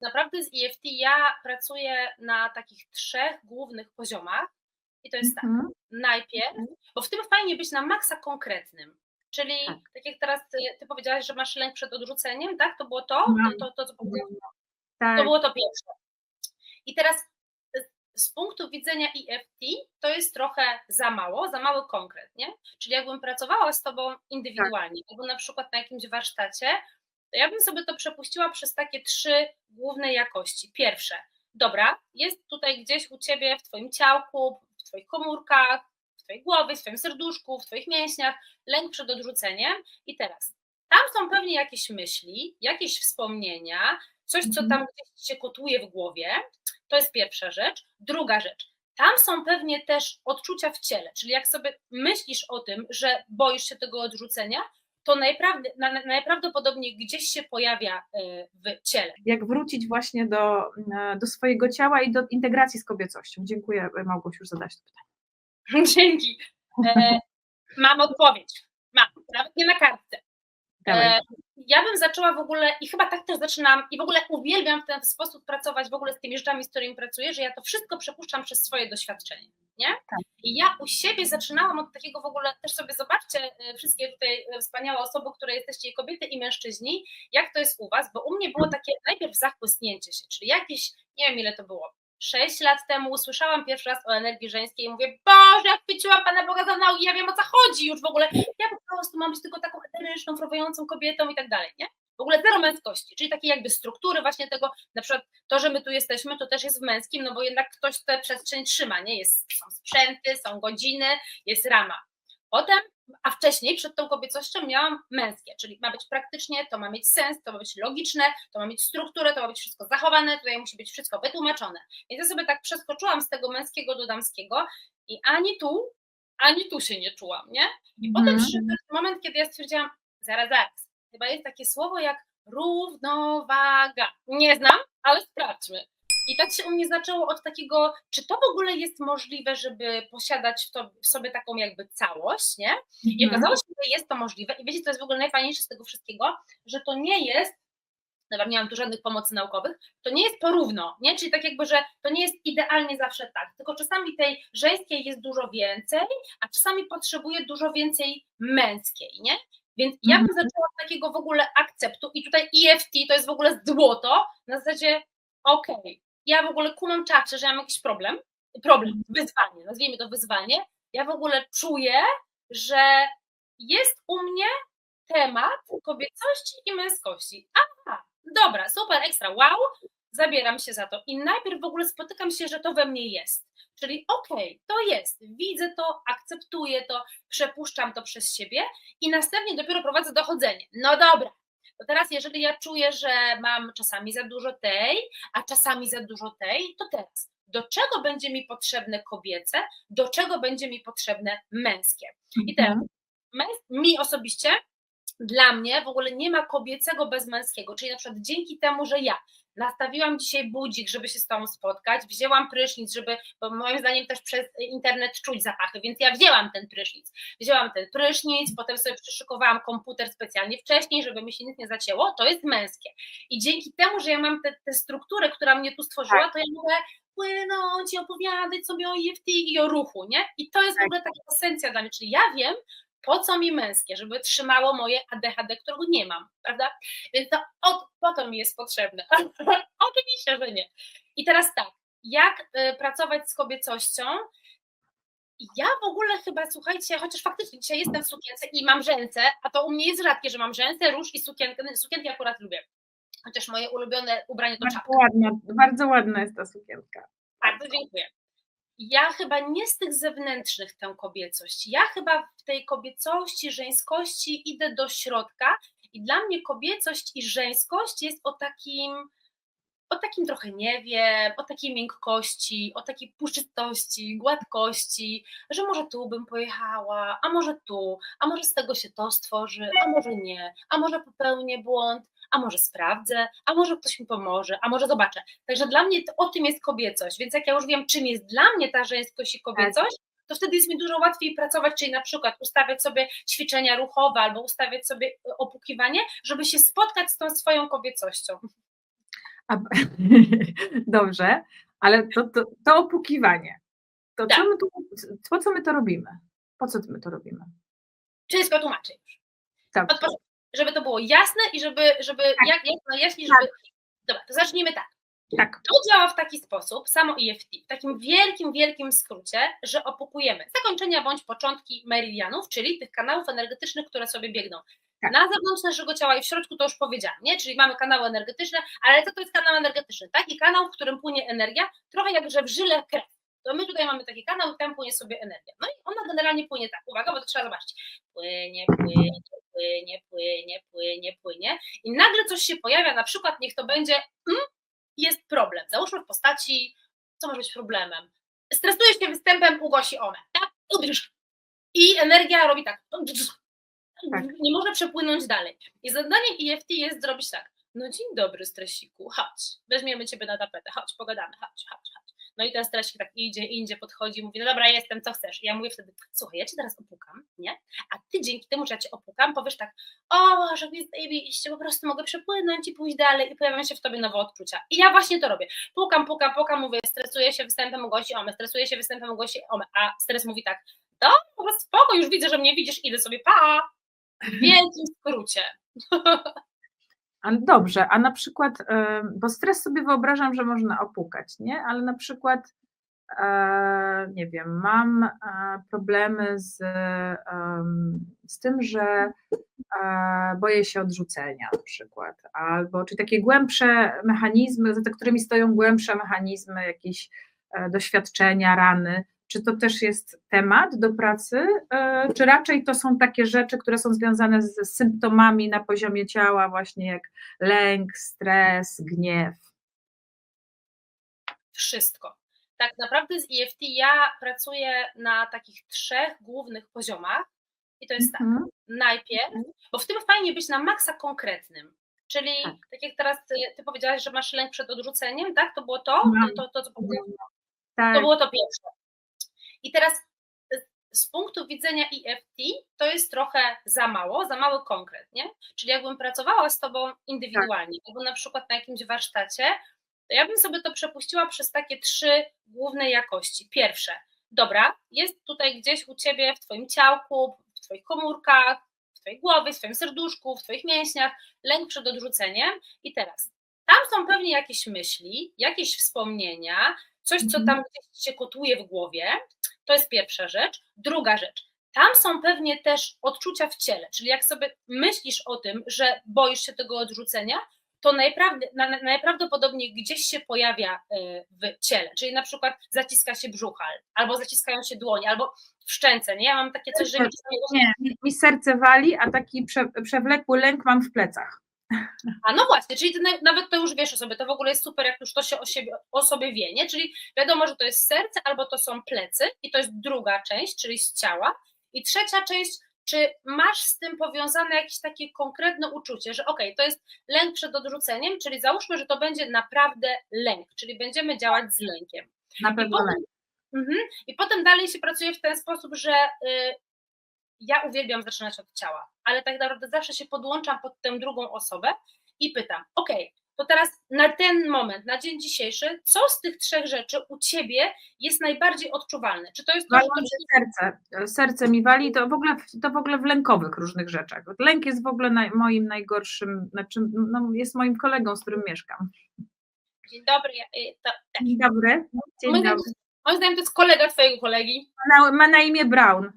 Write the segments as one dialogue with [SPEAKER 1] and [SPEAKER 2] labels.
[SPEAKER 1] Naprawdę z EFT ja pracuję na takich trzech głównych poziomach i to jest tak,
[SPEAKER 2] Mhm.
[SPEAKER 1] najpierw, bo w tym fajnie być na maksa konkretnym, czyli
[SPEAKER 2] Tak.
[SPEAKER 1] tak, jak teraz ty, ty powiedziałaś, że masz lęk przed odrzuceniem, tak? To było to?
[SPEAKER 2] Mam.
[SPEAKER 1] To, to, to, co powiedziałaś?
[SPEAKER 2] Tak.
[SPEAKER 1] To było to pierwsze. I teraz z- z punktu widzenia EFT to jest trochę za mało, za mały konkret, nie? Czyli jakbym pracowała z tobą indywidualnie, albo na przykład na jakimś warsztacie, to ja bym sobie to przepuściła przez takie trzy główne jakości. Pierwsze, dobra, jest tutaj gdzieś u ciebie w twoim ciałku, w twoich komórkach, w twojej głowie, w twoim serduszku, w twoich mięśniach, lęk przed odrzuceniem i teraz tam są pewnie jakieś myśli, jakieś wspomnienia, coś, co
[SPEAKER 2] Mhm.
[SPEAKER 1] tam gdzieś się kotuje w głowie. To jest pierwsza rzecz. Druga rzecz. Tam są pewnie też odczucia w ciele, czyli jak sobie myślisz o tym, że boisz się tego odrzucenia, to najprawd- na- na- najprawdopodobniej gdzieś się pojawia e, w ciele.
[SPEAKER 2] Jak wrócić właśnie do, e, do swojego ciała i do integracji z kobiecością. Dziękuję Małgosiu, już zadałaś to pytanie.
[SPEAKER 1] Dzięki. E, mam odpowiedź. Mam, nawet nie na kartce. E, ja bym zaczęła w ogóle, i chyba tak też zaczynam, i w ogóle uwielbiam w ten sposób pracować w ogóle z tymi rzeczami, z którymi pracuję, że ja to wszystko przepuszczam przez swoje doświadczenie, nie?
[SPEAKER 2] Tak.
[SPEAKER 1] I ja u siebie zaczynałam od takiego w ogóle, też sobie zobaczcie, e, wszystkie tutaj e, wspaniałe osoby, które jesteście, i kobiety, i mężczyźni, jak to jest u was, bo u mnie było takie najpierw zachłysnięcie się, czyli jakieś, nie wiem ile to było, sześć lat temu usłyszałam pierwszy raz o energii żeńskiej i mówię, Boże, jak chwyciłam Pana Boga za nauki, ja wiem o co chodzi już w ogóle, ja po prostu mam być tylko taką eteryczną, fruwającą kobietą i tak dalej, nie? W ogóle zero męskości, czyli takiej jakby struktury właśnie tego, na przykład to, że my tu jesteśmy, to też jest w męskim, no bo jednak ktoś tę przestrzeń trzyma, nie? Jest, są sprzęty, są godziny, jest rama. Potem, a wcześniej przed tą kobiecością miałam męskie, czyli ma być praktycznie, to ma mieć sens, to ma być logiczne, to ma mieć strukturę, to ma być wszystko zachowane, tutaj musi być wszystko wytłumaczone. Więc ja sobie tak przeskoczyłam z tego męskiego do damskiego i ani tu, ani tu się nie czułam, nie? I potem
[SPEAKER 2] Mhm.
[SPEAKER 1] przyszedł moment, kiedy ja stwierdziłam, zaraz, zaraz, chyba jest takie słowo jak równowaga. Nie znam, ale sprawdźmy. I tak się u mnie zaczęło od takiego, czy to w ogóle jest możliwe, żeby posiadać w, sobie taką jakby całość, nie? I
[SPEAKER 2] Mhm.
[SPEAKER 1] okazało się, że jest to możliwe. I wiecie, co jest w ogóle najfajniejsze z tego wszystkiego? Że to nie jest, dobra, nie mam tu żadnych pomocy naukowych, to nie jest porówno, nie? Czyli tak jakby, że to nie jest idealnie zawsze tak, tylko czasami tej żeńskiej jest dużo więcej, a czasami potrzebuje dużo więcej męskiej, nie? Więc ja bym
[SPEAKER 2] Mhm.
[SPEAKER 1] zaczęła od takiego w ogóle akceptu i tutaj EFT to jest w ogóle złoto, na zasadzie okej, ja w ogóle kumam czaczy, że ja mam jakiś problem, problem, wyzwanie, nazwijmy to wyzwanie, ja w ogóle czuję, że jest u mnie temat kobiecości i męskości. Aha, dobra, super, ekstra, wow, zabieram się za to. I najpierw w ogóle spotykam się, że to we mnie jest. Czyli okej, to jest, widzę to, akceptuję to, przepuszczam to przez siebie i następnie dopiero prowadzę dochodzenie. No dobra, to teraz jeżeli ja czuję, że mam czasami za dużo tej, a czasami za dużo tej, to teraz do czego będzie mi potrzebne kobiece, do czego będzie mi potrzebne męskie. I teraz
[SPEAKER 2] Mhm.
[SPEAKER 1] mi osobiście, dla mnie w ogóle nie ma kobiecego bez męskiego, czyli na przykład dzięki temu, że ja nastawiłam dzisiaj budzik, żeby się z Tobą spotkać, wzięłam prysznic, żeby, bo moim zdaniem też przez internet czuć zapachy, więc ja wzięłam ten prysznic, wzięłam ten prysznic, potem sobie przyszykowałam komputer specjalnie wcześniej, żeby mi się nic nie zacięło, to jest męskie. I dzięki temu, że ja mam tę strukturę, która mnie tu stworzyła, to ja mogę płynąć i opowiadać sobie o EFT i o ruchu, nie? I to jest w ogóle taka esencja dla mnie, czyli ja wiem, po co mi męskie, żeby trzymało moje ADHD, którego nie mam, prawda? Więc to od, po to mi jest potrzebne. Oczywiście, że nie. I teraz tak, jak y, pracować z kobiecością? Ja w ogóle chyba, słuchajcie, chociaż faktycznie dzisiaj jestem w sukience i mam rzęsę, a to u mnie jest rzadkie, że mam rzęsę, róż i sukienkę. Sukienki akurat lubię. Chociaż moje ulubione ubranie to
[SPEAKER 2] Bardzo
[SPEAKER 1] czapka.
[SPEAKER 2] ładna, bardzo ładna jest ta sukienka.
[SPEAKER 1] Bardzo dziękuję. Ja chyba nie z tych zewnętrznych tę kobiecość. Ja chyba w tej kobiecości, żeńskości idę do środka i dla mnie kobiecość i żeńskość jest o takim, o takim trochę nie wiem, o takiej miękkości, o takiej puszystości, gładkości, że może tu bym pojechała, a może tu, a może z tego się to stworzy, a może nie, a może popełnię błąd, a może sprawdzę, a może ktoś mi pomoże, a może zobaczę. Także dla mnie to, o tym jest kobiecość, więc jak ja już wiem, czym jest dla mnie ta żeńskość i kobiecość, to wtedy jest mi dużo łatwiej pracować, czyli na przykład ustawiać sobie ćwiczenia ruchowe albo ustawiać sobie e, opukiwanie, żeby się spotkać z tą swoją kobiecością.
[SPEAKER 2] A, dobrze, ale to, to, to opukiwanie. To
[SPEAKER 1] Tak.
[SPEAKER 2] co my tu, po co my to robimy? Po co my to robimy?
[SPEAKER 1] Wszystko tłumaczę już.
[SPEAKER 2] Tak.
[SPEAKER 1] Od początku, żeby to było jasne i żeby, żeby jak, jak najjaśniej, żeby... Dobra, to zacznijmy tak.
[SPEAKER 2] Tak.
[SPEAKER 1] To działa w taki sposób, samo EFT, w takim wielkim, wielkim skrócie, że opukujemy zakończenia bądź początki meridianów, czyli tych kanałów energetycznych, które sobie biegną.
[SPEAKER 2] Tak.
[SPEAKER 1] Na zewnątrz naszego ciała i w środku to już powiedziałam, nie? Czyli mamy kanały energetyczne, ale co to jest kanał energetyczny? Taki kanał, w którym płynie energia, trochę jak że w żyle krew. To my tutaj mamy taki kanał tam płynie sobie energia. No i ona generalnie płynie tak, uwaga, bo to trzeba zobaczyć. Płynie, płynie, płynie, płynie, płynie, płynie i nagle coś się pojawia, na przykład niech to będzie mm, jest problem. Załóżmy w postaci, co może być problemem? Stresujesz się występem u Gosi One, tak? I energia robi tak.
[SPEAKER 2] Tak.
[SPEAKER 1] Nie może przepłynąć dalej. I zadaniem EFT jest zrobić tak. No dzień dobry, stresiku, chodź, weźmiemy ciebie na tapetę, chodź, pogadamy, chodź, chodź. No i ten stresik tak idzie, idzie, podchodzi, mówi, no dobra, jestem, co chcesz? I ja mówię wtedy, słuchaj, ja cię teraz opukam, nie? A ty dzięki temu, że ja cię opukam, powiesz tak, o Boże, mi zajebiście, po prostu mogę przepłynąć i pójść dalej i pojawią się w tobie nowe odczucia. I ja właśnie to robię. Pukam, pukam, pukam, mówię, stresuję się występem Gosi Ome, stresuję się występem Gosi Ome, a stres mówi tak, to po prostu spoko, już widzę, że mnie widzisz, idę sobie, pa! W wielkim skrócie.
[SPEAKER 2] Dobrze, a na przykład, e, bo stres sobie wyobrażam, że można opukać, nie? Ale na przykład, e, nie wiem, mam e, problemy z, z tym, że boję się odrzucenia na przykład, albo czy takie głębsze mechanizmy, za którymi stoją głębsze mechanizmy, jakieś doświadczenia, rany. Czy to też jest temat do pracy, e, czy raczej to są takie rzeczy, które są związane z symptomami na poziomie ciała, właśnie jak lęk, stres, gniew?
[SPEAKER 1] Wszystko. Tak naprawdę z EFT ja pracuję na takich trzech głównych poziomach i to jest tak.
[SPEAKER 2] Mhm.
[SPEAKER 1] Najpierw, bo w tym fajnie być na maksa konkretnym. Czyli
[SPEAKER 2] Tak.
[SPEAKER 1] tak, jak teraz ty, ty powiedziałaś, że masz lęk przed odrzuceniem, tak? To było to?
[SPEAKER 2] Mam.
[SPEAKER 1] To, to, to co powiedziałaś?
[SPEAKER 2] Tak,
[SPEAKER 1] To było to pierwsze. I teraz z- punktu widzenia EFT to jest trochę za mało, za mały konkret, nie? Czyli jakbym pracowała z tobą indywidualnie, albo na przykład na jakimś warsztacie, to ja bym sobie to przepuściła przez takie trzy główne jakości. Pierwsze, dobra, jest tutaj gdzieś u ciebie w twoim ciałku, w twoich komórkach, w twojej głowie, w twoim serduszku, w twoich mięśniach, lęk przed odrzuceniem i teraz tam są pewnie jakieś myśli, jakieś wspomnienia, coś, co
[SPEAKER 2] Mhm.
[SPEAKER 1] tam gdzieś się kotuje w głowie, to jest pierwsza rzecz. Druga rzecz, tam są pewnie też odczucia w ciele, czyli jak sobie myślisz o tym, że boisz się tego odrzucenia, to najprawd- na- na- najprawdopodobniej gdzieś się pojawia y, w ciele, czyli na przykład zaciska się brzucha, albo zaciskają się dłonie, albo w szczęce, nie? Ja mam takie coś, że mi
[SPEAKER 2] nie, mi- mi serce wali, a taki prze, przewlekły lęk mam w plecach.
[SPEAKER 1] A no właśnie, czyli ty na- nawet to już wiesz o sobie, to w ogóle jest super, jak już to się o, siebie, o sobie wie, nie? Czyli wiadomo, że to jest serce albo to są plecy i to jest druga część, czyli z ciała. I trzecia część, czy masz z tym powiązane jakieś takie konkretne uczucie, że okej, to jest lęk przed odrzuceniem, czyli załóżmy, że to będzie naprawdę lęk, czyli będziemy działać z lękiem.
[SPEAKER 2] Na
[SPEAKER 1] I
[SPEAKER 2] pewno
[SPEAKER 1] potem,
[SPEAKER 2] lęk.
[SPEAKER 1] Mhm. I potem dalej się pracuje w ten sposób, że y, ja uwielbiam zaczynać od ciała, ale tak naprawdę zawsze się podłączam pod tę drugą osobę i pytam, ok, to teraz na ten moment, na dzień dzisiejszy, co z tych trzech rzeczy u Ciebie jest najbardziej odczuwalne? Czy to jest to, że to
[SPEAKER 2] serce, serce mi wali, to w, ogóle, to w ogóle w lękowych różnych rzeczach. Lęk jest w ogóle naj, moim najgorszym, znaczy, no, jest moim kolegą, z którym mieszkam.
[SPEAKER 1] Dzień dobry, y, to, tak.
[SPEAKER 2] Dzień dobry. Dzień
[SPEAKER 1] moim,
[SPEAKER 2] dobry.
[SPEAKER 1] zdaniem, moim zdaniem to jest kolega Twojego kolegi,
[SPEAKER 2] Ma na, ma na imię Brown.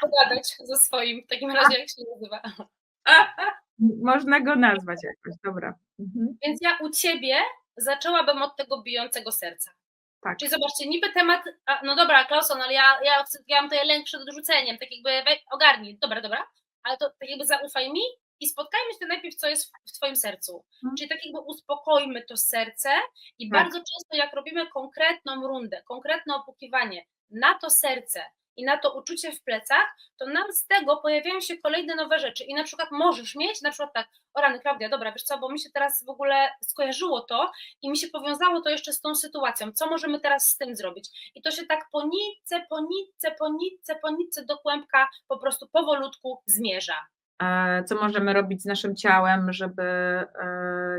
[SPEAKER 1] Pogadać ze swoim, w takim razie jak się nazywa.
[SPEAKER 2] Można go nazwać jakoś, dobra. Mhm.
[SPEAKER 1] Więc ja u Ciebie zaczęłabym od tego bijącego serca.
[SPEAKER 2] Tak.
[SPEAKER 1] Czyli zobaczcie, niby temat, a, no dobra, Klauson, ale ja, ja, ja mam tutaj lęk przed odrzuceniem, tak jakby we, ogarnij, dobra, dobra, ale to tak jakby zaufaj mi i spotkajmy się najpierw, co jest w, w Twoim sercu.
[SPEAKER 2] Mhm.
[SPEAKER 1] Czyli tak jakby uspokojmy to serce i
[SPEAKER 2] Tak.
[SPEAKER 1] bardzo często jak robimy konkretną rundę, konkretne opukiwanie na to serce i na to uczucie w plecach, to nam z tego pojawiają się kolejne nowe rzeczy i na przykład możesz mieć, na przykład tak, o rany Klaudia, dobra, wiesz co, bo mi się teraz w ogóle skojarzyło to i mi się powiązało to jeszcze z tą sytuacją, co możemy teraz z tym zrobić? I to się tak po nitce, po nitce, po nitce, po nitce do kłębka po prostu powolutku zmierza.
[SPEAKER 2] co możemy robić z naszym ciałem, żeby e,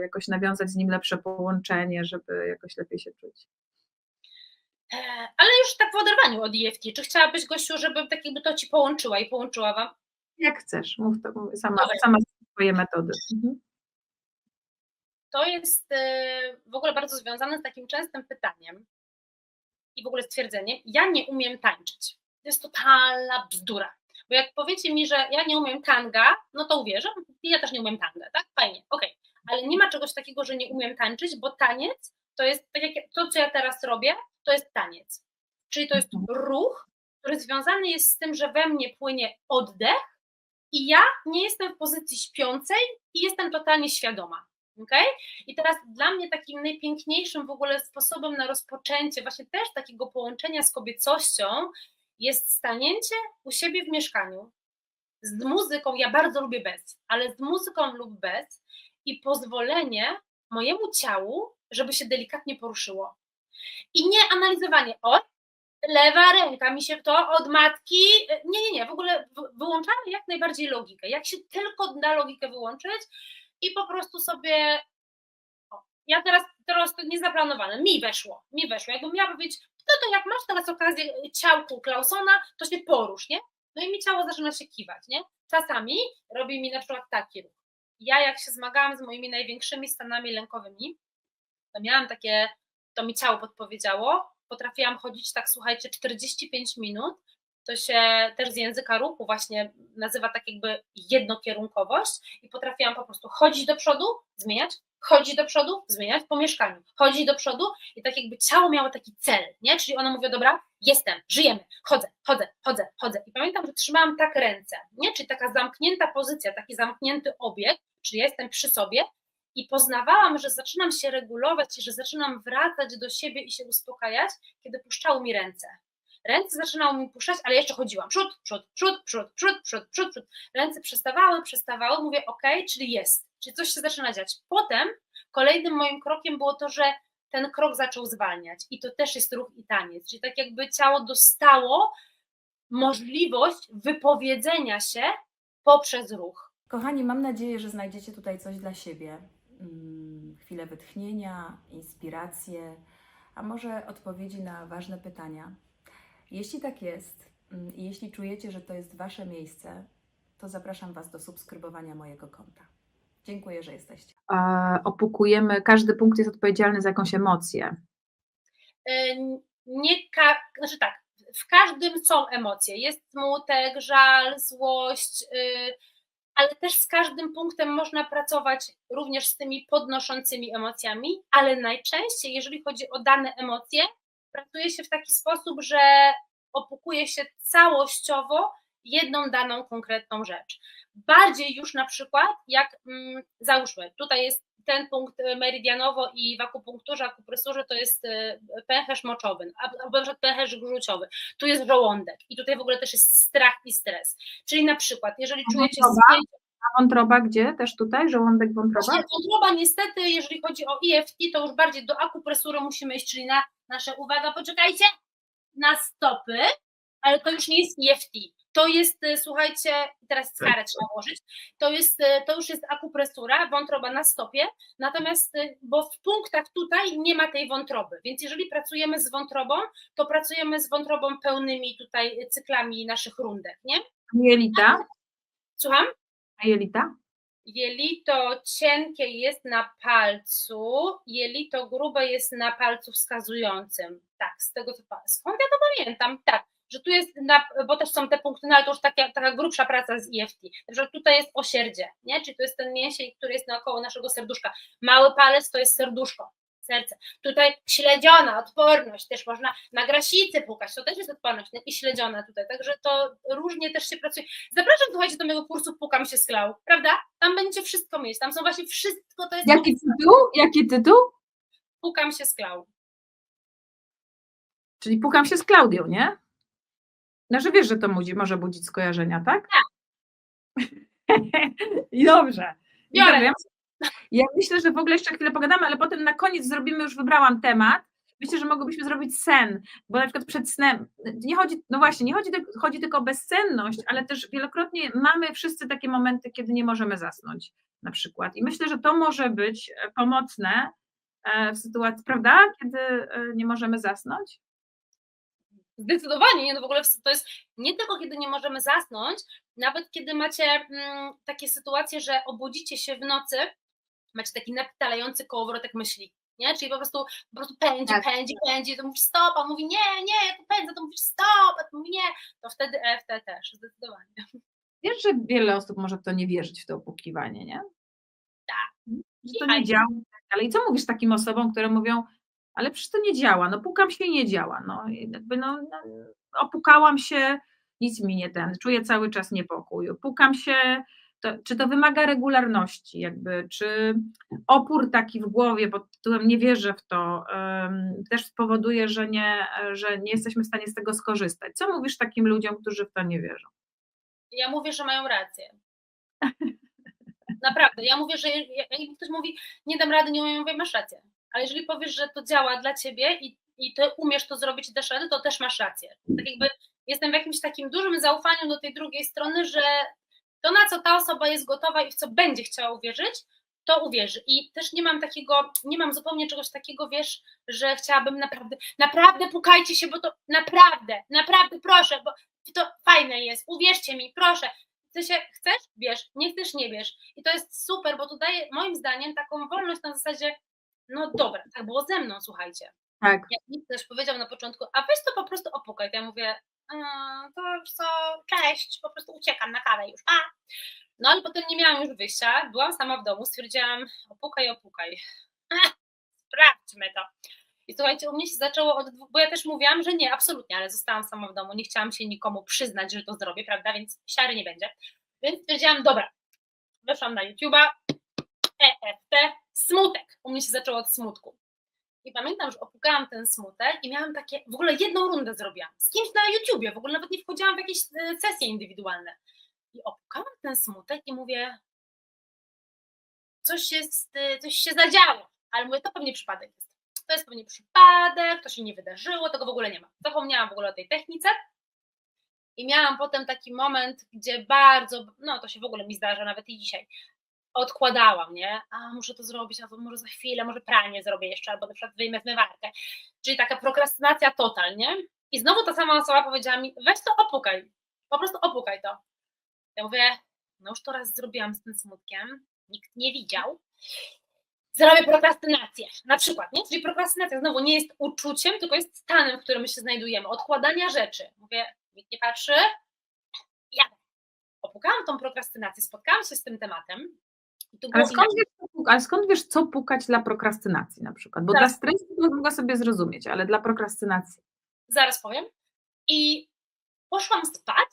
[SPEAKER 2] jakoś nawiązać z nim lepsze połączenie, żeby jakoś lepiej się czuć.
[SPEAKER 1] Ale już tak w oderwaniu od EFT, czy chciałabyś, Gościu, żeby tak jakby to ci połączyła i połączyła wam?
[SPEAKER 2] Jak chcesz, mów to mów sama,
[SPEAKER 1] Dobra.
[SPEAKER 2] sama swoje metody. Mhm.
[SPEAKER 1] To jest e, w ogóle bardzo związane z takim częstym pytaniem i w ogóle stwierdzeniem, ja nie umiem tańczyć. To jest totalna bzdura. Bo jak powiecie mi, że ja nie umiem tanga, no to uwierzę, ja też nie umiem tanga, tak? Fajnie, okej. Ale nie ma czegoś takiego, że nie umiem tańczyć, bo taniec to jest, tak jak to, co ja teraz robię, to jest taniec. Czyli to jest
[SPEAKER 2] Mhm.
[SPEAKER 1] ruch, który związany jest z tym, że we mnie płynie oddech i ja nie jestem w pozycji śpiącej i jestem totalnie świadoma. Okay? I teraz dla mnie takim najpiękniejszym w ogóle sposobem na rozpoczęcie właśnie też takiego połączenia z kobiecością jest stanięcie u siebie w mieszkaniu z muzyką, ja bardzo lubię bez, ale z muzyką lub bez i pozwolenie mojemu ciału, żeby się delikatnie poruszyło. I nie analizowanie, o, lewa ręka mi się to od matki, nie, nie, nie, w ogóle wy- wyłączamy jak najbardziej logikę, jak się tylko da logikę wyłączyć i po prostu sobie, o, ja teraz, teraz to niezaplanowane, mi weszło, mi weszło, jakbym miała powiedzieć, no to jak masz teraz okazję ciałku Klausona, to się porusz, nie? No i mi ciało zaczyna się kiwać, nie? Czasami robi mi na przykład taki ruch. Ja jak się zmagałam z moimi największymi stanami lękowymi, miałam takie, to mi ciało podpowiedziało, potrafiłam chodzić tak, słuchajcie, 45 minut, to się też z języka ruchu właśnie nazywa tak jakby jednokierunkowość i potrafiłam po prostu chodzić do przodu, zmieniać, chodzić do przodu, zmieniać po mieszkaniu, chodzić do przodu i tak jakby ciało miało taki cel, nie? Czyli ono mówi, dobra, jestem, żyjemy, chodzę, chodzę, chodzę, chodzę. I pamiętam, że trzymałam tak ręce, nie? Czyli taka zamknięta pozycja, taki zamknięty obieg, czyli ja jestem przy sobie i poznawałam, że zaczynam się regulować i że zaczynam wracać do siebie i się uspokajać, kiedy puszczały mi ręce. Ręce zaczynały mi puszczać, ale jeszcze chodziłam. Przód, przód, przód, przód, przód, przód, przód, przód. Ręce przestawały, przestawały, mówię ok, czyli jest, czyli coś się zaczyna dziać. Potem kolejnym moim krokiem było to, że ten krok zaczął zwalniać i to też jest ruch i taniec, czyli tak jakby ciało dostało możliwość wypowiedzenia się poprzez ruch.
[SPEAKER 3] Kochani, mam nadzieję, że znajdziecie tutaj coś dla siebie. Mm, Chwilę wytchnienia, inspiracje, a może odpowiedzi na ważne pytania. Jeśli tak jest mm, i jeśli czujecie, że to jest Wasze miejsce, to zapraszam Was do subskrybowania mojego konta. Dziękuję, że jesteście.
[SPEAKER 2] E, opukujemy, każdy punkt jest odpowiedzialny za jakąś emocję.
[SPEAKER 1] Y, nie ka- znaczy tak, w każdym są emocje. Jest smutek, żal, złość, y, ale też z każdym punktem można pracować również z tymi podnoszącymi emocjami, ale najczęściej, jeżeli chodzi o dane emocje, pracuje się w taki sposób, że opukuje się całościowo jedną daną konkretną rzecz. Bardziej już na przykład, jak mm, załóżmy, tutaj jest ten punkt meridianowo i w akupunkturze, akupresurze to jest y, pęcherz moczowy, albo na przykład pęcherz gruczowy. Tu jest żołądek i tutaj w ogóle też jest strach i stres. Czyli na przykład, jeżeli
[SPEAKER 2] A
[SPEAKER 1] czujecie
[SPEAKER 2] wątroba?
[SPEAKER 1] spięcie,
[SPEAKER 2] A wątroba gdzie? Też tutaj? Żołądek, wątroba?
[SPEAKER 1] Właśnie wątroba niestety, jeżeli chodzi o EFT, to już bardziej do akupresury musimy iść, czyli na nasze, uwaga, poczekajcie, na stopy, ale to już nie jest EFT. To jest, y, słuchajcie, teraz skarę trzeba włożyć, to, jest, y, to już jest akupresura, wątroba na stopie, natomiast, y, bo w punktach tutaj nie ma tej wątroby, więc jeżeli pracujemy z wątrobą, to pracujemy z wątrobą pełnymi tutaj cyklami naszych rundek, nie?
[SPEAKER 2] Jelita?
[SPEAKER 1] Słucham?
[SPEAKER 2] A jelita?
[SPEAKER 1] Jelito cienkie jest na palcu, jelito grube jest na palcu wskazującym. Tak, z tego co skąd ja to pamiętam? Tak, że tu jest, na, bo też są te punkty, no ale to już taka, taka grubsza praca z EFT. Że tutaj jest osierdzie, nie? Czyli to jest ten mięsień, który jest naokoło naszego serduszka. Mały palec to jest serduszko, serce. Tutaj śledziona, odporność, też można na grasicy pukać, to też jest odporność nie? i śledziona tutaj, także to różnie też się pracuje. Zapraszam, słuchajcie, do mojego kursu Pukam się z klał, prawda? Tam będziecie wszystko mieć, tam są właśnie wszystko, to jest
[SPEAKER 2] Jaki tytuł? Jaki tytuł?
[SPEAKER 1] Pukam się z klał.
[SPEAKER 2] Czyli pukam się z Klaudią, nie? No, że wiesz, że to budzi, może budzić skojarzenia, tak? Tak. I dobrze. I
[SPEAKER 1] Biorę.
[SPEAKER 2] dobrze. Ja, myślę, że w ogóle jeszcze chwilę pogadamy, ale potem na koniec zrobimy, już wybrałam temat, Myślę, że mogłybyśmy zrobić sen, bo na przykład przed snem, nie chodzi, no właśnie, nie chodzi, tylko- chodzi tylko o bezsenność, ale też wielokrotnie mamy wszyscy takie momenty, kiedy nie możemy zasnąć na przykład. I myślę, że to może być e, pomocne e, w sytuacji, prawda, kiedy e, nie możemy zasnąć?
[SPEAKER 1] Zdecydowanie, nie, no w ogóle to jest nie tylko kiedy nie możemy zasnąć, nawet kiedy macie mm, takie sytuacje, że obudzicie się w nocy, macie taki naptalający kołowrotek myśli, nie? Czyli po prostu, po prostu pędzi,
[SPEAKER 2] Tak.
[SPEAKER 1] pędzi, pędzi, to mówisz stop, a mówi nie, nie, ja tu pędzę, to mówisz stop, a to mówi nie, to wtedy EFT też, zdecydowanie.
[SPEAKER 2] Wiesz, że wiele osób może w to nie wierzyć, w to opukiwanie, nie?
[SPEAKER 1] Tak.
[SPEAKER 2] Że to nie działa i tak dalej. Co mówisz takim osobom, które mówią, ale przecież to nie działa, no pukam się i nie działa, no jakby no, no opukałam się, nic mi nie ten, czuję cały czas niepokój, pukam się, to, czy to wymaga regularności, jakby, czy opór taki w głowie pod tytułem nie wierzę w to, em, też spowoduje, że nie, że nie jesteśmy w stanie z tego skorzystać. Co mówisz takim ludziom, którzy w to nie wierzą?
[SPEAKER 1] Ja mówię, że mają rację. Naprawdę, ja mówię, że jak mi ktoś mówi, nie dam rady, nie umiem, ja mówię, masz rację. Ale jeżeli powiesz, że to działa dla ciebie i, i ty umiesz to zrobić i dasz radę, to też masz rację. Tak jakby jestem w jakimś takim dużym zaufaniu do tej drugiej strony, że to, na co ta osoba jest gotowa i w co będzie chciała uwierzyć, to uwierzy. I też nie mam takiego, nie mam zupełnie czegoś takiego, wiesz, że chciałabym naprawdę, naprawdę pukajcie się, bo to naprawdę, naprawdę proszę, bo to fajne jest, uwierzcie mi, proszę. W sensie, chcesz? Bierz, nie chcesz, nie bierz. I to jest super, bo to daje moim zdaniem taką wolność na zasadzie, no dobra, tak było ze mną, słuchajcie.
[SPEAKER 2] Tak.
[SPEAKER 1] Jak mi ktoś powiedział na początku, a weź to po prostu opukaj, to ja mówię, "A, to już co, cześć, po prostu uciekam na kawę już, a. No ale potem nie miałam już wyjścia, byłam sama w domu, stwierdziłam, opukaj, opukaj. Sprawdźmy to. I słuchajcie, u mnie się zaczęło od dwóch, bo ja też mówiłam, że nie, absolutnie, ale zostałam sama w domu, nie chciałam się nikomu przyznać, że to zrobię, prawda, więc siary nie będzie. Więc stwierdziłam, dobra, weszłam na YouTube'a, EFT, smutek. U mnie się zaczęło od smutku. I pamiętam, że opukałam ten smutek i miałam takie, w ogóle jedną rundę zrobiłam, z kimś na YouTubie, w ogóle nawet nie wchodziłam w jakieś e, sesje indywidualne. I opukałam ten smutek i mówię, coś, jest, coś się zadziało, ale mówię, to pewnie przypadek jest. To jest pewnie przypadek, to się nie wydarzyło, tego w ogóle nie ma. Zapomniałam w ogóle o tej technice. I miałam potem taki moment, gdzie bardzo, no to się w ogóle mi zdarza nawet i dzisiaj, odkładałam, nie? A muszę to zrobić, a to może za chwilę, może pranie zrobię jeszcze, albo na przykład wyjmę zmywarkę. Czyli taka prokrastynacja total, nie? I znowu ta sama osoba powiedziała mi, weź to opukaj, po prostu opukaj to. Ja mówię, no już to raz zrobiłam z tym smutkiem, nikt nie widział. Zrobię prokrastynację, na przykład, nie? Czyli prokrastynacja znowu nie jest uczuciem, tylko jest stanem, w którym się znajdujemy, odkładania rzeczy. Mówię, nikt nie patrzy, jadę. Opukałam tą prokrastynację, spotkałam się z tym tematem.
[SPEAKER 2] Ale skąd, wiesz, ale skąd wiesz, co pukać dla prokrastynacji na przykład? Bo
[SPEAKER 1] Tak.
[SPEAKER 2] dla stresu to mogę sobie zrozumieć, ale dla prokrastynacji.
[SPEAKER 1] zaraz powiem. I poszłam spać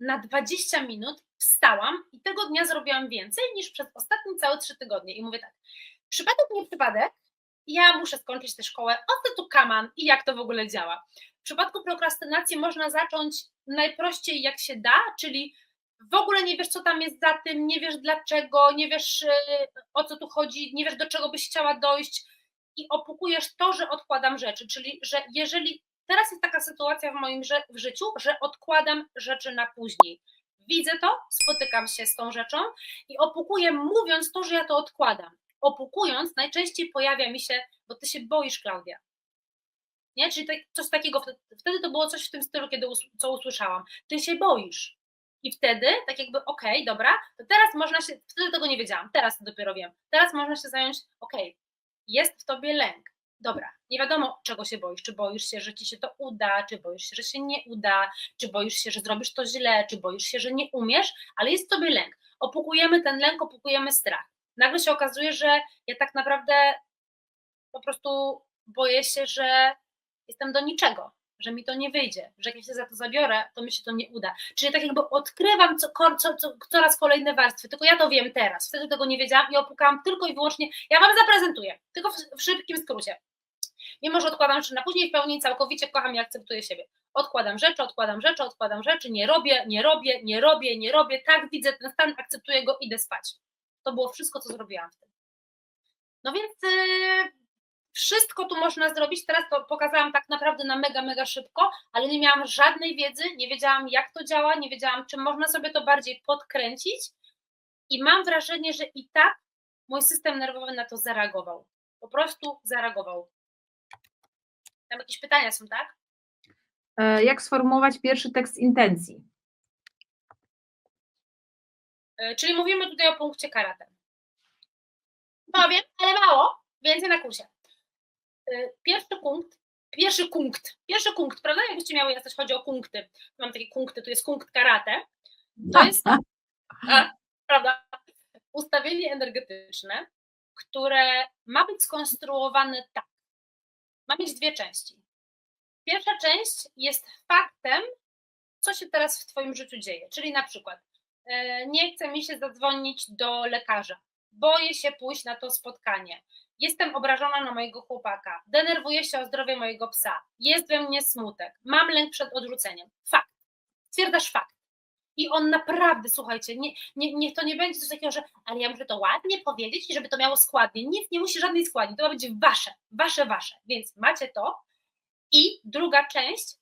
[SPEAKER 1] na 20 minut, wstałam i tego dnia zrobiłam więcej niż przez ostatnie całe trzy tygodnie. I mówię tak, przypadek, nie przypadek, ja muszę skończyć tę szkołę, o co tu kaman i jak to w ogóle działa. W przypadku prokrastynacji można zacząć najprościej jak się da, czyli w ogóle nie wiesz, co tam jest za tym, nie wiesz dlaczego, nie wiesz e, o co tu chodzi, nie wiesz do czego byś chciała dojść i opukujesz to, że odkładam rzeczy, czyli że jeżeli teraz jest taka sytuacja w moim w życiu, że odkładam rzeczy na później. Widzę to, spotykam się z tą rzeczą i opukuję, mówiąc to, że ja to odkładam. Opukując, najczęściej pojawia mi się, bo ty się boisz, Klaudia. Nie? Czyli tak, coś takiego, wtedy, wtedy to było coś w tym stylu, kiedy us, co usłyszałam. Ty się boisz. I wtedy, tak jakby, okej, dobra, to teraz można się, wtedy tego nie wiedziałam, teraz to dopiero wiem. Teraz można się zająć, okej, jest w tobie lęk. Dobra, nie wiadomo, czego się boisz. Czy boisz się, że ci się to uda, czy boisz się, że się nie uda, czy boisz się, że zrobisz to źle, czy boisz się, że nie umiesz, ale jest w tobie lęk. Opukujemy ten lęk, opukujemy strach. Nagle się okazuje, że ja tak naprawdę po prostu boję się, że jestem do niczego, że mi to nie wyjdzie, że jak ja się za to zabiorę, to mi się to nie uda. Czyli tak jakby odkrywam co, co, co, coraz kolejne warstwy, tylko ja to wiem teraz, wtedy tego nie wiedziałam i opukałam tylko i wyłącznie, ja Wam zaprezentuję, tylko w, w szybkim skrócie. Mimo, że odkładam rzeczy na później, w pełni całkowicie kocham i akceptuję siebie. Odkładam rzeczy, odkładam rzeczy, odkładam rzeczy, nie robię, nie robię, nie robię, nie robię, tak widzę ten stan, akceptuję go, idę spać. To było wszystko, co zrobiłam wtedy. No więc yy, wszystko tu można zrobić. Teraz to pokazałam tak naprawdę na mega, mega szybko, ale nie miałam żadnej wiedzy, nie wiedziałam jak to działa, nie wiedziałam, czy można sobie to bardziej podkręcić. I mam wrażenie, że i tak mój system nerwowy na to zareagował. Po prostu zareagował. Tam jakieś pytania są, tak?
[SPEAKER 2] E, Jak sformułować pierwszy tekst intencji?
[SPEAKER 1] E, Czyli mówimy tutaj o punkcie karate. Powiem, ale mało, więcej na kursie. E, Pierwszy punkt, pierwszy punkt, pierwszy punkt, prawda? Jakbyście miały coś chodzi o punkty. Mam takie punkty, tu jest punkt karate. To jest, a, prawda? Ustawienie energetyczne, które ma być skonstruowane tak. Ma mieć dwie części. Pierwsza część jest faktem, co się teraz w Twoim życiu dzieje. Czyli na przykład e, nie chce mi się zadzwonić do lekarza, boję się pójść na to spotkanie, jestem obrażona na mojego chłopaka, denerwuję się o zdrowie mojego psa, jest we mnie smutek, mam lęk przed odrzuceniem. Fakt. Stwierdzasz fakt. I on naprawdę, słuchajcie, nie, nie, niech to nie będzie coś takiego, że ale ja muszę to ładnie powiedzieć i żeby to miało składnie. Nic nie musi żadnej składni, to ma być wasze, wasze, wasze. Więc macie to. I druga część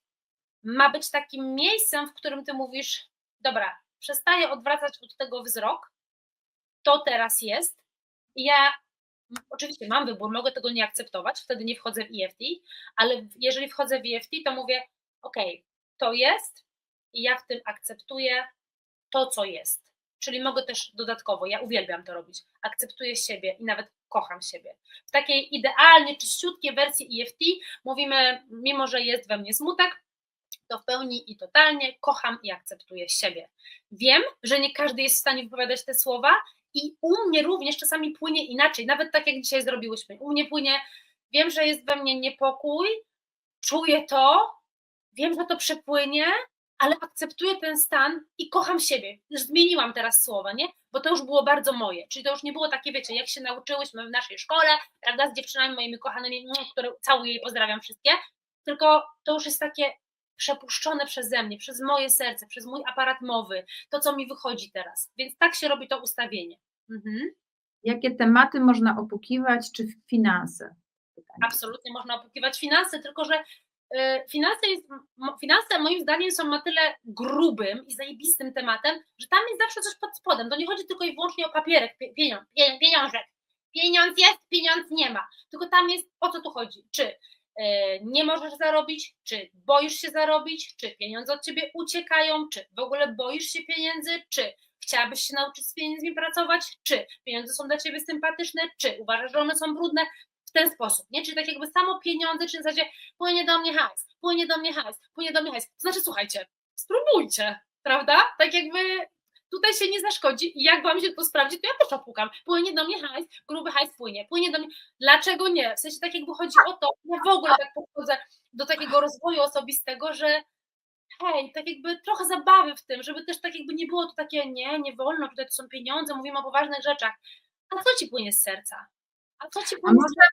[SPEAKER 1] ma być takim miejscem, w którym ty mówisz, dobra, przestaję odwracać od tego wzrok, to teraz jest. I ja oczywiście mam wybór, mogę tego nie akceptować, wtedy nie wchodzę w EFT, ale jeżeli wchodzę w EFT, to mówię, ok, to jest i ja w tym akceptuję to, co jest. Czyli mogę też dodatkowo, ja uwielbiam to robić, akceptuję siebie i nawet kocham siebie. W takiej idealnie czyściutkiej wersji EFT mówimy, mimo że jest we mnie smutek, to w pełni i totalnie kocham i akceptuję siebie. Wiem, że nie każdy jest w stanie wypowiadać te słowa i u mnie również czasami płynie inaczej, nawet tak jak dzisiaj zrobiłyśmy. U mnie płynie, wiem, że jest we mnie niepokój, czuję to, wiem, że to przepłynie, ale akceptuję ten stan i kocham siebie. Już zmieniłam teraz słowa, nie? Bo to już było bardzo moje. Czyli to już nie było takie, wiecie, jak się nauczyłyśmy w naszej szkole, prawda, z dziewczynami moimi kochanymi, które całuję i pozdrawiam wszystkie, tylko to już jest takie przepuszczone przeze mnie, przez moje serce, przez mój aparat mowy, to co mi wychodzi teraz. Więc tak się robi to ustawienie. Mhm.
[SPEAKER 2] Jakie tematy można opukiwać, czy finanse? Pytanie.
[SPEAKER 1] Absolutnie można opukiwać finanse, tylko że y, finanse, jest, finanse moim zdaniem są na tyle grubym i zajebistym tematem, że tam jest zawsze coś pod spodem. To nie chodzi tylko i wyłącznie o papierek, pie- pieniądz, pie- pieniążek. Pieniądz jest, pieniądz nie ma. Tylko tam jest o co tu chodzi. Czy nie możesz zarobić, czy boisz się zarobić, czy pieniądze od ciebie uciekają, czy w ogóle boisz się pieniędzy, czy chciałabyś się nauczyć z pieniędzmi pracować, czy pieniądze są dla ciebie sympatyczne, czy uważasz, że one są brudne, w ten sposób, nie? Czyli tak jakby samo pieniądze, czyli w zasadzie płynie do mnie hajs, płynie do mnie hajs, płynie do mnie hajs. To znaczy, słuchajcie, spróbujcie, prawda? Tak jakby tutaj się nie zaszkodzi i jak wam się to sprawdzi, to ja też opukam. Płynie do mnie hajs, gruby hajs płynie, płynie do mnie. Dlaczego nie? W sensie tak jakby chodzi o to, ja w ogóle tak podchodzę do takiego rozwoju osobistego, że hej, tak jakby trochę zabawy w tym, żeby też tak jakby nie było to takie, nie, nie wolno, tutaj to są pieniądze, mówimy o poważnych rzeczach. A co ci płynie z serca? A co ci płynie z
[SPEAKER 2] może,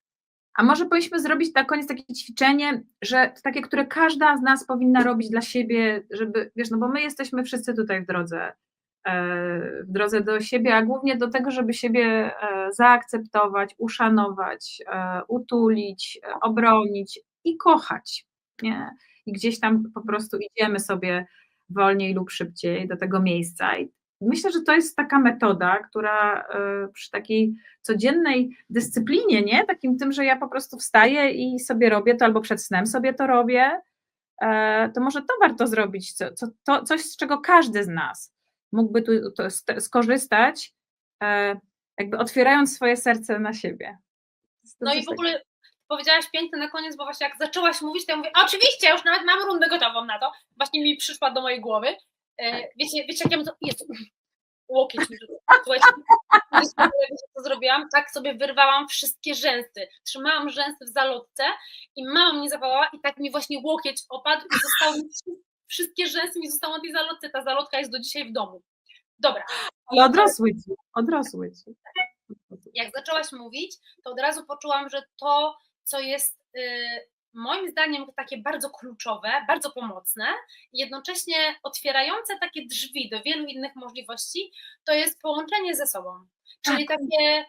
[SPEAKER 2] a może powinniśmy zrobić na koniec takie ćwiczenie, że takie, które każda z nas powinna robić dla siebie, żeby, wiesz, no bo my jesteśmy wszyscy tutaj w drodze, w drodze do siebie, a głównie do tego, żeby siebie e, zaakceptować, uszanować, e, utulić, e, obronić i kochać, nie? I gdzieś tam po prostu idziemy sobie wolniej lub szybciej do tego miejsca. I myślę, że to jest taka metoda, która e, przy takiej codziennej dyscyplinie, nie? Takim tym, że ja po prostu wstaję i sobie robię to, albo przed snem sobie to robię, e, to może to warto zrobić, co, co, to, coś, z czego każdy z nas mógłby tu skorzystać, e, jakby otwierając swoje serce na siebie.
[SPEAKER 1] No i w ogóle powiedziałaś piękne na koniec, bo właśnie jak zaczęłaś mówić, to ja mówię, oczywiście, już nawet mam rundę gotową na to. Właśnie mi przyszła do mojej głowy. E, wiecie, wiecie, jak ja to... Jest, łokieć mi. Słuchajcie, co zrobiłam? Tak sobie wyrwałam wszystkie rzęsy. Trzymałam rzęsy w zalotce i mama mnie zawołała i tak mi właśnie łokieć opadł i zostały mi wszy- wszystkie rzęsy mi zostały na tej zalotce. Ta zalotka jest do dzisiaj w domu. Dobra,
[SPEAKER 2] Ale odrosły ci, odrosły ci.
[SPEAKER 1] jak zaczęłaś mówić, to od razu poczułam, że to, co jest y, moim zdaniem takie bardzo kluczowe, bardzo pomocne, jednocześnie otwierające takie drzwi do wielu innych możliwości, to jest połączenie ze sobą. Czyli takie,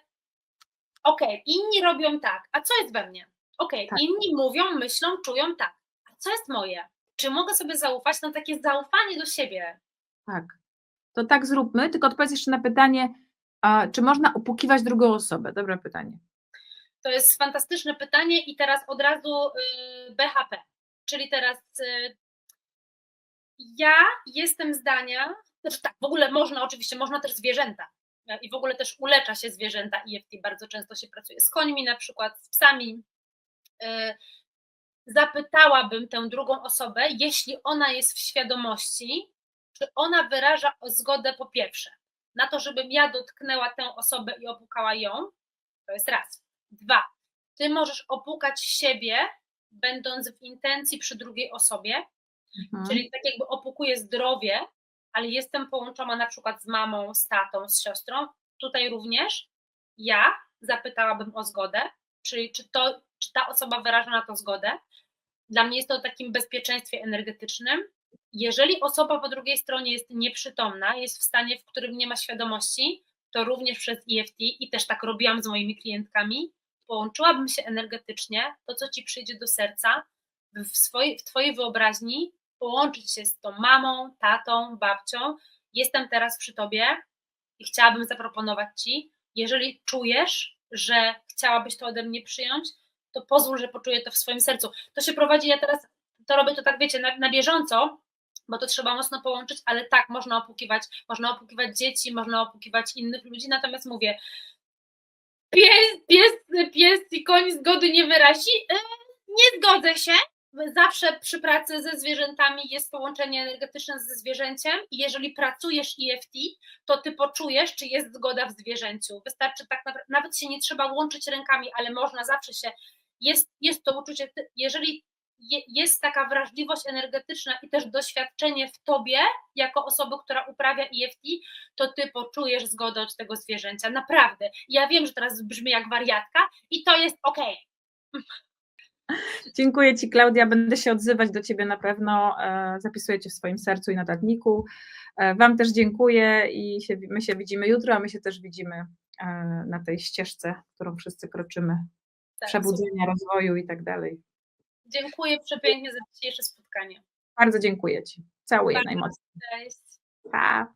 [SPEAKER 1] okej, inni robią tak, a co jest we mnie? Okej,
[SPEAKER 2] Tak.
[SPEAKER 1] inni mówią, myślą, czują tak. A co jest moje? Czy mogę sobie zaufać? No takie zaufanie do siebie.
[SPEAKER 2] Tak. To tak zróbmy, tylko odpowiedz jeszcze na pytanie, a, czy można opukiwać drugą osobę? Dobre pytanie.
[SPEAKER 1] To jest fantastyczne pytanie i teraz od razu y, BHP, czyli teraz y, ja jestem zdania, znaczy tak, w ogóle można oczywiście, można też zwierzęta e, i w ogóle też ulecza się zwierzęta EFT, bardzo często się pracuje z końmi na przykład, z psami. Zapytałabym tę drugą osobę, jeśli ona jest w świadomości, czy ona wyraża zgodę po pierwsze na to, żebym ja dotknęła tę osobę i opukała ją, to jest raz. Dwa, ty możesz opukać siebie, będąc w intencji przy drugiej osobie,
[SPEAKER 2] Mhm.
[SPEAKER 1] czyli tak jakby opukuję zdrowie, ale jestem połączona na przykład z mamą, z tatą, z siostrą. Tutaj również ja zapytałabym o zgodę, czyli czy, to, czy ta osoba wyraża na to zgodę. Dla mnie jest to o takim bezpieczeństwie energetycznym. Jeżeli osoba po drugiej stronie jest nieprzytomna, jest w stanie, w którym nie ma świadomości, to również przez EFT i też tak robiłam z moimi klientkami, połączyłabym się energetycznie, to co ci przyjdzie do serca, w, swojej, w twojej wyobraźni połączyć się z tą mamą, tatą, babcią. Jestem teraz przy tobie i chciałabym zaproponować ci, jeżeli czujesz, że chciałabyś to ode mnie przyjąć, to pozwól, że poczuję to w swoim sercu. To się prowadzi, ja teraz to robię to tak, wiecie, na, na bieżąco, bo to trzeba mocno połączyć, ale tak, można opukiwać, można opukiwać dzieci, można opukiwać innych ludzi, natomiast mówię, pies, pies, pies i koń zgody nie wyrazi, E, nie zgodzę się, zawsze przy pracy ze zwierzętami jest połączenie energetyczne ze zwierzęciem i jeżeli pracujesz EFT, to ty poczujesz, czy jest zgoda w zwierzęciu. Wystarczy tak naprawdę, nawet się nie trzeba łączyć rękami, ale można zawsze się, jest, jest to uczucie, jeżeli je- jest taka wrażliwość energetyczna i też doświadczenie w tobie, jako osoby, która uprawia EFT, to ty poczujesz zgodę od tego zwierzęcia. Naprawdę. Ja wiem, że teraz brzmi jak wariatka i to jest okej.
[SPEAKER 2] Dziękuję Ci, Klaudia. Będę się odzywać do Ciebie na pewno. e, Zapisuję Cię w swoim sercu i notatniku. E, Wam też dziękuję i się, my się widzimy jutro, a my się też widzimy e, na tej ścieżce, którą wszyscy kroczymy.
[SPEAKER 1] Tak,
[SPEAKER 2] Przebudzenia, rozwoju i tak dalej.
[SPEAKER 1] Dziękuję przepięknie za dzisiejsze spotkanie.
[SPEAKER 2] Bardzo dziękuję Ci. Całuję
[SPEAKER 1] Bardzo.
[SPEAKER 2] najmocniej.
[SPEAKER 1] Cześć.
[SPEAKER 2] Pa.